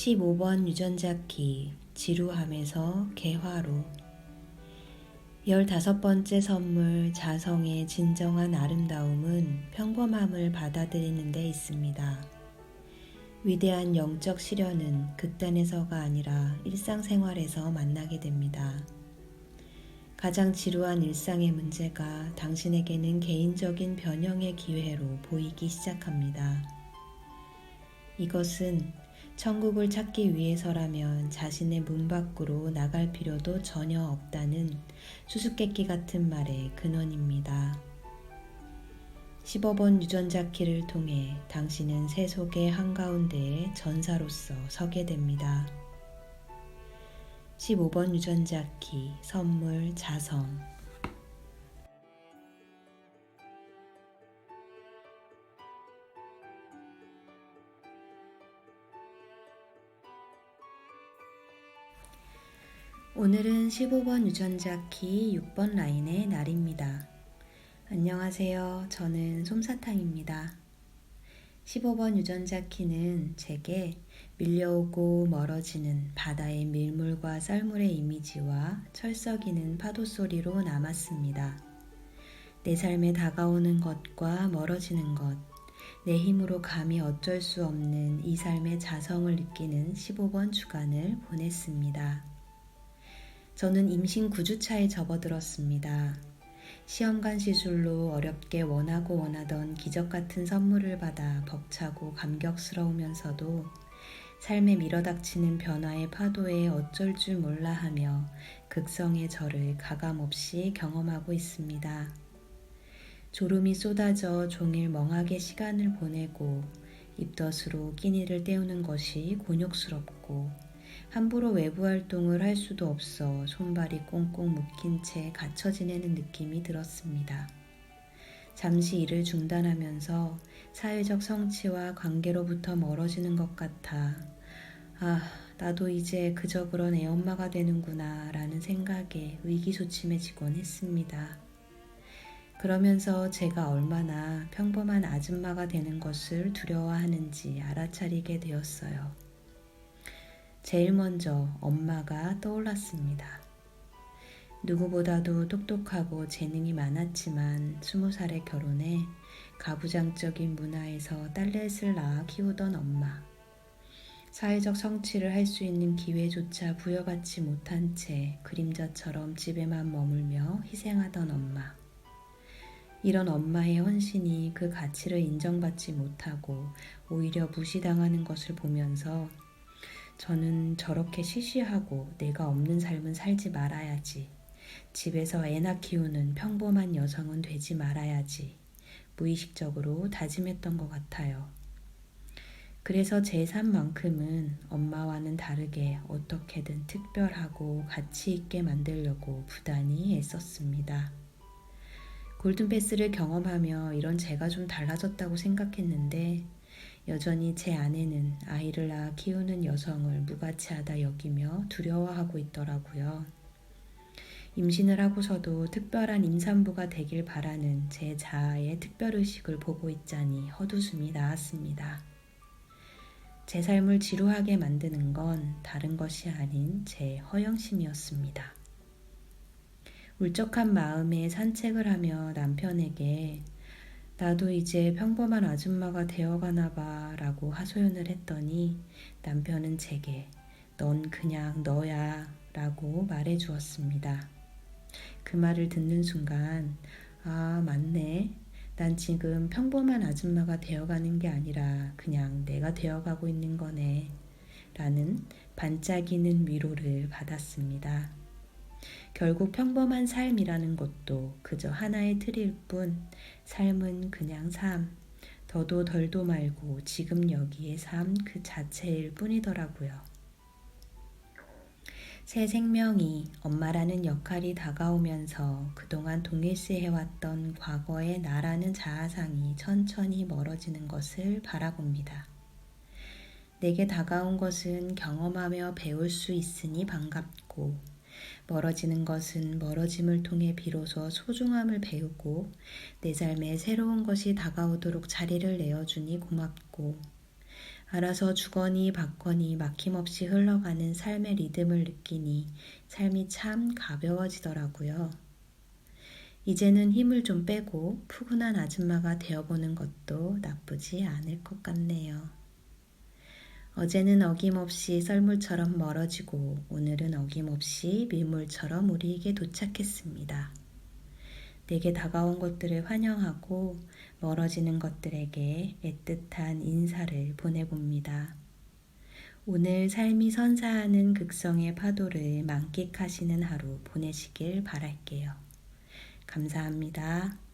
15번 유전자키 지루함에서 개화로 15번째 선물 자성의 진정한 아름다움은 평범함을 받아들이는 데 있습니다. 위대한 영적 시련은 극단에서가 아니라 일상생활에서 만나게 됩니다. 가장 지루한 일상의 문제가 당신에게는 개인적인 변형의 기회로 보이기 시작합니다. 이것은 천국을 찾기 위해서라면 자신의 문 밖으로 나갈 필요도 전혀 없다는 수수께끼 같은 말의 근원입니다. 15번 유전자 키를 통해 당신은 세속의 한가운데에 전사로서 서게 됩니다. 15번 유전자 키 선물 자성 오늘은 15번 유전자 키 6번 라인의 날입니다. 안녕하세요. 저는 솜사탕입니다. 15번 유전자 키는 제게 밀려오고 멀어지는 바다의 밀물과 썰물의 이미지와 철썩이는 파도 소리로 남았습니다. 내 삶에 다가오는 것과 멀어지는 것, 내 힘으로 감히 어쩔 수 없는 이 삶의 자성을 느끼는 15번 주간을 보냈습니다. 저는 임신 9주차에 접어들었습니다. 시험관 시술로 어렵게 원하고 원하던 기적 같은 선물을 받아 벅차고 감격스러우면서도 삶에 밀어닥치는 변화의 파도에 어쩔 줄 몰라 하며 극성의 저를 가감없이 경험하고 있습니다. 졸음이 쏟아져 종일 멍하게 시간을 보내고 입덧으로 끼니를 때우는 것이 곤욕스럽고 함부로 외부 활동을 할 수도 없어 손발이 꽁꽁 묶인 채 갇혀 지내는 느낌이 들었습니다. 잠시 일을 중단하면서 사회적 성취와 관계로부터 멀어지는 것 같아 아, 나도 이제 그저 그런 애엄마가 되는구나 라는 생각에 의기소침해지곤 했습니다. 그러면서 제가 얼마나 평범한 아줌마가 되는 것을 두려워하는지 알아차리게 되었어요. 제일 먼저 엄마가 떠올랐습니다. 누구보다도 똑똑하고 재능이 많았지만 스무 살에 결혼해 가부장적인 문화에서 딸넷을 낳아 키우던 엄마. 사회적 성취를 할 수 있는 기회조차 부여받지 못한 채 그림자처럼 집에만 머물며 희생하던 엄마. 이런 엄마의 헌신이 그 가치를 인정받지 못하고 오히려 무시당하는 것을 보면서 저는 저렇게 시시하고 내가 없는 삶은 살지 말아야지. 집에서 애나 키우는 평범한 여성은 되지 말아야지. 무의식적으로 다짐했던 것 같아요. 그래서 제 삶만큼은 엄마와는 다르게 어떻게든 특별하고 가치 있게 만들려고 부단히 애썼습니다. 골든패스를 경험하며 이런 제가 좀 달라졌다고 생각했는데 여전히 제 아내는 아이를 낳아 키우는 여성을 무가치하다 여기며 두려워하고 있더라고요. 임신을 하고서도 특별한 임산부가 되길 바라는 제 자아의 특별의식을 보고 있자니 헛웃음이 나왔습니다. 제 삶을 지루하게 만드는 건 다른 것이 아닌 제 허영심이었습니다. 울적한 마음에 산책을 하며 남편에게 나도 이제 평범한 아줌마가 되어가나 봐 라고 하소연을 했더니 남편은 제게 넌 그냥 너야 라고 말해 주었습니다. 그 말을 듣는 순간 아, 맞네. 난 지금 평범한 아줌마가 되어가는 게 아니라 그냥 내가 되어가고 있는 거네. 라는 반짝이는 위로를 받았습니다. 결국 평범한 삶이라는 것도 그저 하나의 틀일 뿐 삶은 그냥 삶, 더도 덜도 말고 지금 여기의 삶 그 자체일 뿐이더라고요. 새 생명이 엄마라는 역할이 다가오면서 그동안 동일시해왔던 과거의 나라는 자아상이 천천히 멀어지는 것을 바라봅니다. 내게 다가온 것은 경험하며 배울 수 있으니 반갑고 멀어지는 것은 멀어짐을 통해 비로소 소중함을 배우고 내 삶에 새로운 것이 다가오도록 자리를 내어주니 고맙고 알아서 주거니 받거니 막힘없이 흘러가는 삶의 리듬을 느끼니 삶이 참 가벼워지더라고요. 이제는 힘을 좀 빼고 푸근한 아줌마가 되어보는 것도 나쁘지 않을 것 같네요. 어제는 어김없이 썰물처럼 멀어지고 오늘은 어김없이 밀물처럼 우리에게 도착했습니다. 내게 다가온 것들을 환영하고 멀어지는 것들에게 애틋한 인사를 보내봅니다. 오늘 삶이 선사하는 극성의 파도를 만끽하시는 하루 보내시길 바랄게요. 감사합니다.